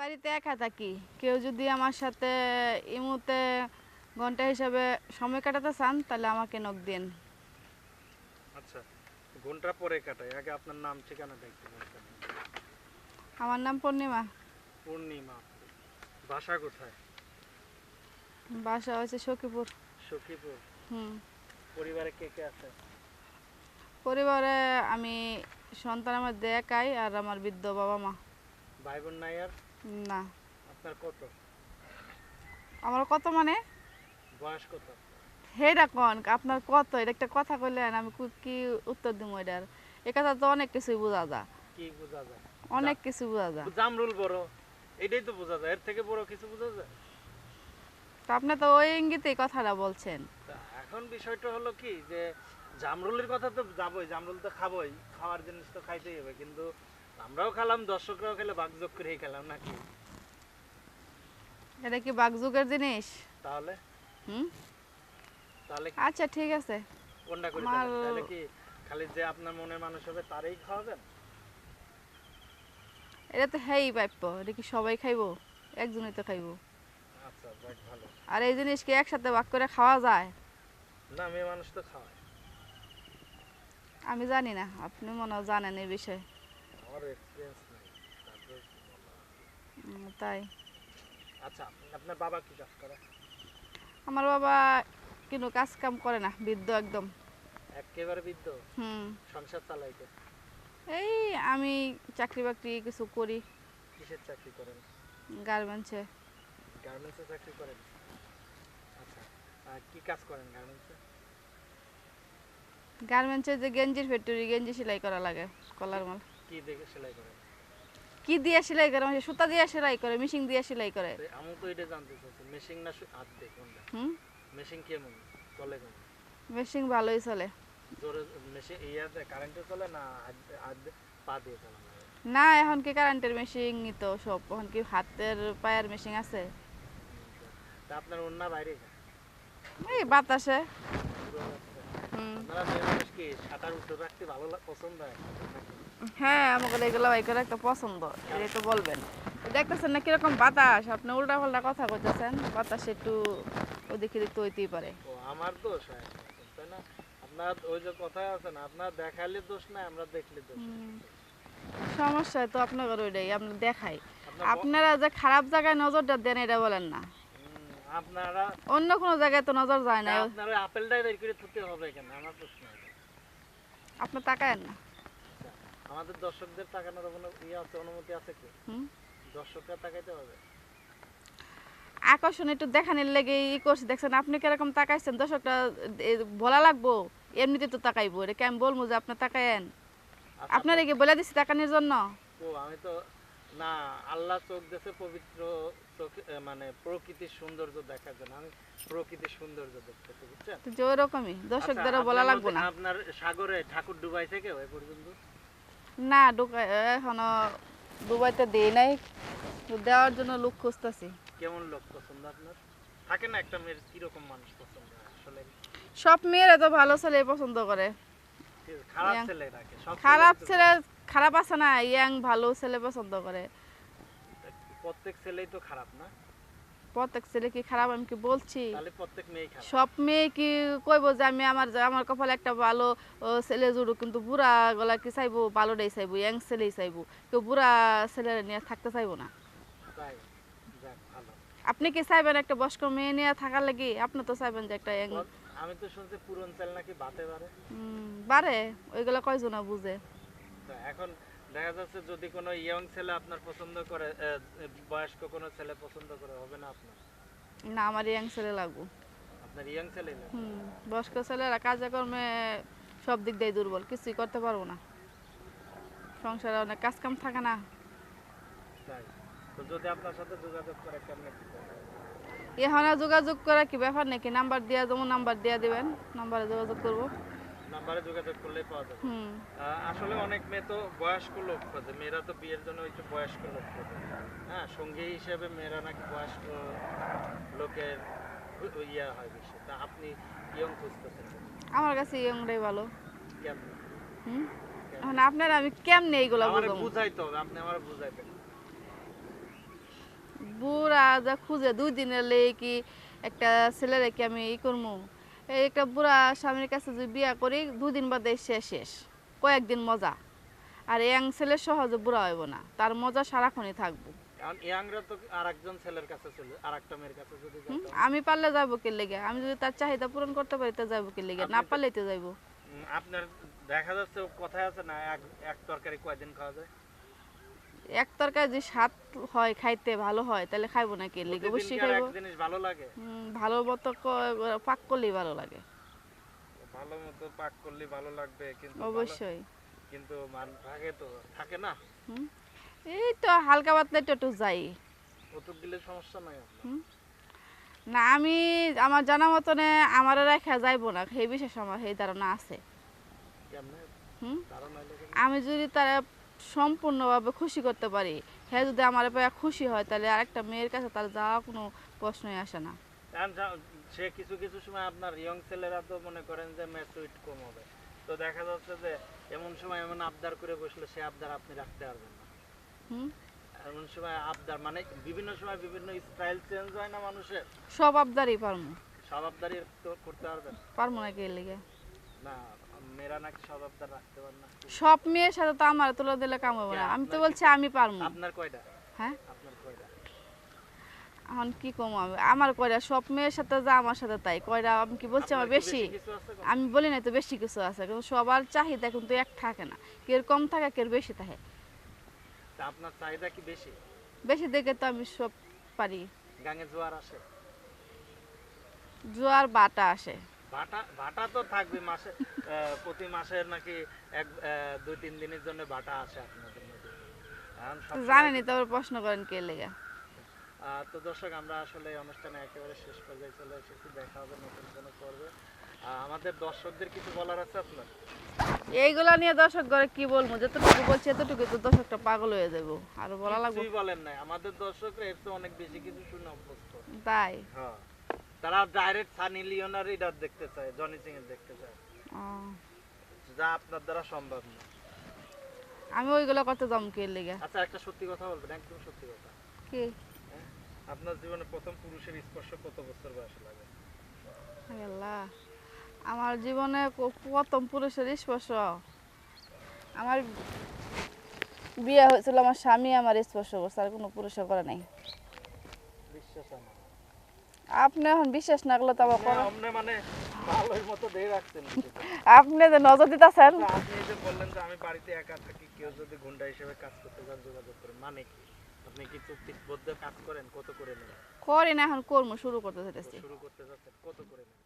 বাড়িতে একা থাকি। কেউ যদি আমার সাথে এই মুহূর্তে ঘণ্টা হিসাবে সময় কাটাতে চান তাহলে আমাকে নক দিন। আচ্ছা ঘণ্টা পরে কাটাই। আগে আপনার নাম একটু বলতেন আমার নাম পূর্ণিমা। পূর্ণিমা। বাসা কোথায়? বাসা হচ্ছে সখীপুর। সখীপুর? হুম। পরিবারে কে কে আছে? পরিবারে আমি সন্তান আমার দেখাই আর আমার বৃদ্ধ বাবা মা। ভাই বোন নাই আর? না। আপনার কত? আমার কত মানে? বয়স কত? হেটা কন? আপনার কত? এটা একটা কথা কইলেন আমি কু- কি উত্তর দিব এটার? এ কথা তো অনেক কিছুই বোঝা যায়। কি বোঝা যায়? অনেক কিছু বোঝা যায়। জামরুল বড় এটাই তো বোঝা যায়। এর থেকে বড় কিছু বোঝা যায়? তো আপনি তো ওই ইঙ্গিতেই কথাটা বলছেন। এখন বিষয়টা হলো কি যে জামরুলের কথা তো যাবোই জামরুল তো খাবোই। খাওয়ার জিনিস তো খাইতেই হবে কিন্তু আমরাও খেলাম দর্শকরাও খেলে বাগযোগ করেই খেলাম নাকি? এটা কি বাগযুগের জিনিস? তাহলে? হুম? তাহলে আচ্ছা ঠিক আছে। কোনটা করে তাহলে? কি খালি যে আপনার মনের মানুষ হবে তারই খাওয়াবেন? এটা তো হেই পাইপ এটা কি সবাই খাইবো? একজনই তো খাইবো। আচ্ছা যাক ভালো। আর এই জিনিস কি একসাথে ভাগ করে খাওয়া যায়? না মেয়ে মানুষ তো খাওয়ায়। আমি জানি না আপনি মনে জানেন এই বিষয়ে। আমার এক্সপিরিয়েন্স নেই তারপরে তাই। আচ্ছা আপনার বাবা কি কাজ করে? আমার বাবা কিন্তু কাজ কাম করে না বৃদ্ধ একদম। একেবারে বৃদ্ধ? হুম। সংসার চালাইতে এই আমি চাকরি বাকরি কিছু করি। কিসের চাকরি করেন? গার্মেন্টসে। গার্মেন্টসে চাকরি করেন? আচ্ছা কি কাজ করেন গার্মেন্টসে? গার্মেন্টসে যে গেঞ্জির ফ্যাক্টরি গেঞ্জি সেলাই করা লাগে কলার মাল। কি দেখে সেলাই করেন কি দিয়ে সেলাই করে? মানে সুতা দিয়ে সেলাই করে মেশিন দিয়ে সেলাই করে? আমি তো এটা জানতে চাচ্ছি মেশিন না হাত দিয়ে কোনটা? হুম? মেশিন কেমন? চলে কেমন? মেশিন ভালোই চলে। জোরে মেশিন ইয়াতে কারেন্টে চলে না হাত দিয়ে- পা দিয়ে চলে? না এখন কি কারেন্টের মেশিন তো সব এখন কি হাতের পায়ের মেশিন আছে? তা আপনার অন্য বাইরে যায়? এই বাতাসে। হুম। আপনারা কি সাঁতার উঠে রাখতে ভালো পছন্দ হয়? হ্যাঁ আমাকে এগুলো বাইকের একটা পছন্দ এটাই তো বলবেন। দেখতেছেন না কীরকম বাতাস? আপনি উল্টা পাল্টা কথা কইতেছেন বাতাস একটু ওদিকে দিক তো হইতেই পারে। আমার দোষ হয় তাই না? আপনার ওই যে কথা আছে না আপনার দেখালে দোষ না আমরা দেখলে দোষ সমস্যা তো ওইটাই আপনি দেখাই। আপনারা যে খারাপ জায়গায় নজরটা দেন এটা বলেন না। আপনারা অন্য কোনো জায়গায় তো নজর যায় না। আপনারা আপেলটাই বের করে থুতে হবে কেন? আমার প্রশ্ন এটা। আপনি তাকায়েন না। আমাদের দর্শকদের তাকানোর কোনো ইয়ে আছে অনুমতি আছে কি? দর্শকরা তাকাইতে হবে আকর্ষণ একটু দেখানোর লেগে ই করছি দেখছেন আপনি কীরকম তাকাইছেন? দর্শকটা বলা লাগবো এমনিতে তো তাকাইবো এটা কেমন বলব যে আপনি তাকায়েন? আচ্ছা, আপনারা কি বলে দিচ্ছি তাকানোর জন্য? ও আমি তো না আল্লাহ চোখ দেশে পবিত্র চোখ মানে প্রকৃতির সৌন্দর্য দেখার জন্য। আমি প্রকৃতির সৌন্দর্য দেখতেছি বুঝছেন? তো যে ওরকমই দর্শকদেরও আচ্ছা, বলা লাগবো না। আপনার সাগরে ঠাকুর ডুবাই থেকে ওই পর্যন্ত? না ঢুকা এখনও দুবাইতে দেই নাই। দেওয়ার জন্য লোক খুঁজতেছি। কেমন লোক পছন্দ আপনার? থাকে না একটা মেয়ের কীরকম মানুষ পছন্দ আসলে? সব মেয়েরা তো ভালো ছেলে পছন্দ করে। খারাপ ছেলে খারাপ ছেলে খারাপ আছে না ইয়াং ভালো ছেলে পছন্দ করে। প্রত্যেক ছেলেই তো খারাপ না? প্রত্যেক ছেলে কি খারাপ আমি কি বলছি? সব মেয়ে কি কইব যে আমি আমার আমার কপালে একটা ভালো ছেলে জুড়ো কিন্তু বুড়া গলা কি চাইব? ভালোটাই চাইব ইয়াং ছেলেই চাইব। কেউ বুড়া ছেলে নিয়ে থাকতে চাইব না। আপনি কি চাইবেন একটা বয়স্ক মেয়ে নিয়ে থাকার লাগি? আপনি তো চাইবেন যে একটা ইয়াং আমি তো শুনছি পুরন চাল নাকি বাতে হুম, বারে? ওইগুলো কয়জনা বুঝে? এখন দেখা যাচ্ছে যদি কোনো ইয়ং ছেলে আপনার পছন্দ করে বয়স্ক কোনো ছেলে পছন্দ করে হবে না আপনার? না আমার ইয়াং ছেলে লাগবো। আপনার ইয়ং ছেলে হুম বয়স্ক ছেলেরা কাজে কর্মে সব দিক দিয়ে দুর্বল কিছুই করতে পারব না। সংসারে অনেক কাজ কাম থাকে না। তাই? তো যদি আপনার সাথে যোগাযোগ করে কেমনে? এখানে যোগাযোগ করা কি ব্যাপার নাকি? নাম্বার দিয়া যেমন নাম্বার দিয়া দিবেন নাম্বারে যোগাযোগ করব। নাম্বারে যোগাযোগ করলেই পাওয়া যাবে। হুম। আসলে অনেক মেয়ে তো বয়স্ক লোক খোঁজে। মেয়েরা তো বিয়ের জন্য যে বয়স্ক লোক খোঁজে। হ্যাঁ সঙ্গী হিসেবে মেয়েরা নাকি বয়স্ক লোকের ইয়া হয় বেশি। তা আপনি ইয়ং খুঁজতেছেন? আমার কাছে ইয়ংটাই ভালো। কেমন হুম? এখন আপনার আমি কেমনে এইগুলো আমার বুঝব? বুঝাইতে হবে আপনি আমার বুঝাইবেন যা খুঁজে দুই দিনের লেগে কি একটা ছেলেরে কি আমি ই করব একটা বুড়া স্বামীর কাছে যদি বিয়া করি দুদিন বাদে সে শেষ। কয়েকদিন মজা। আর ইয়াং ছেলে সহজে বুড়া হইব না। তার মজা সারাক্ষণই থাকব। আমি পারলে যাব কে লেগে? আমি যদি তার চাহিদা পূরণ করতে পারি তা যাব কে লেগে? না পারলেই তো যাইবো। আপনার দেখা যাচ্ছে কথায় আছে না এক এক তরকারি কয়দিন খাওয়া যায়? এক তরকারি যদি স্বাদ হয় খাইতে ভালো হয় তাহলে খাইবো না কে লেগে অবশ্যই খাইবো। ভালো লাগে? ভালো মতো পাক করলেই ভালো লাগে। ভালো মতো পাক করলে ভালো লাগবে কিন্তু অবশ্যই। কিন্তু মান থাকে তো থাকে না? এই তো হালকা পাতলা একটু যাই। কতক দিলে সমস্যা নাই না আমি আমার জানা মতনে আমার রেখা যাইবো না সেই বিশেষ আমার সেই ধারণা আছে। হুম? আমি যদি তারা সম্পূর্ণভাবে খুশি করতে পারি। হ্যাঁ যদি আমার পেয়ে খুশি হয় তাহলে আরেকটা মেয়ের কাছে তার যাওয়া কোনো প্রশ্নই আসে না। সে কিছু কিছু সময় আপনার ইয়ং ছেলেরা তো মনে করেন যে ম্যাচুইট কম হবে। তো দেখা যাচ্ছে যে এমন সময় এমন আবদার করে বসলে সে আবদার আপনি রাখতে পারবেন না। হুম? এমন সময় আবদার মানে বিভিন্ন সময় বিভিন্ন স্টাইল চেঞ্জ হয় না মানুষের? সব আবদারই পারমু সব আবদারই করতে পারবেন? পারমু না কে লেগে। না। মেয়েরা নাকি সব রাখতে পারে না সব মেয়ের সাথে তো আমার তুলে দিলে কাম হবে না আমি তো বলছি আমি পারমু আপনার কয়টা? হ্যাঁ? আপনার কয়টা? এখন কি কম আমি? আমার কয়টা? সব মেয়ের সাথে যা আমার সাথে তাই। কয়টা? আমি কি বলছি আমার বেশি? আমি বলি না তো বেশি কিছু আছে। কিন্তু সবার চাহিদা কিন্তু এক থাকে না। কেউ কম থাকে কেউ বেশি থাকে। আপনার চাহিদা কি বেশি? বেশি দেখে তো আমি সব পারি। গাঙে জোয়ার আসে? জোয়ার বাটা আসে। ভাটা ভাটা তো থাকবে মাসে প্রতি মাসের নাকি এক দুই তিন দিনের জন্য ভাটা আসে আপনাদের জানেনি তো আবার প্রশ্ন করেন কে লেগে। তো দর্শক আমরা আসলে অনুষ্ঠানে একেবারে শেষ পর্যায়ে চলে এসেছি দেখা হবে নতুন কোনো পর্বে। আমাদের দর্শকদের কিছু বলার আছে আপনার? এইগুলা নিয়ে দর্শক ঘরে কি বলব? যতটুকু বলছি এতটুকু তো দর্শকটা পাগল হয়ে যাব। আর বলা লাগবে? বলেন নাই। আমাদের দর্শকরা এর চেয়ে অনেক বেশি কিছু শুনে অভ্যস্ত। তাই? হ্যাঁ। তারা ডাইরেক্ট সানি লিওনার এটা দেখতে চায় জনি সিং এর দেখতে চায়। যা আপনার দ্বারা সম্ভব না। আমি ওইগুলো করতে যাম কে লেগে। আচ্ছা একটা সত্যি কথা বলবেন একদম সত্যি কথা। কি? আপনার জীবনে প্রথম পুরুষের স্পর্শ কত বছর বয়সে লাগে? হায় আল্লাহ। আমার জীবনে প্রথম পুরুষের স্পর্শ। আমার বিয়ে হয়েছিল আমার স্বামী আমার স্পর্শ করছে আর কোনো পুরুষে করে নাই। বিশ্বাস হয় না। আপনি এখন বিশ্বাস না করলে তো আপনি মানে ভালোই মতো দিয়ে রাখছেন আপনি যে নজর দিতেছেন। আচ্ছা, আপনি যে বললেন যে আমি বাড়িতে একা থাকি কেউ যদি গুন্ডা হিসেবে কাজ করতে চান যোগাযোগ করেন মানে কি? আপনি কি চুক্তিবদ্ধ কাজ করেন? কত করে নেন? করি না এখন কর্ম শুরু করতে চাইতেছি। শুরু করতে যাচ্ছেন কত করে নেন?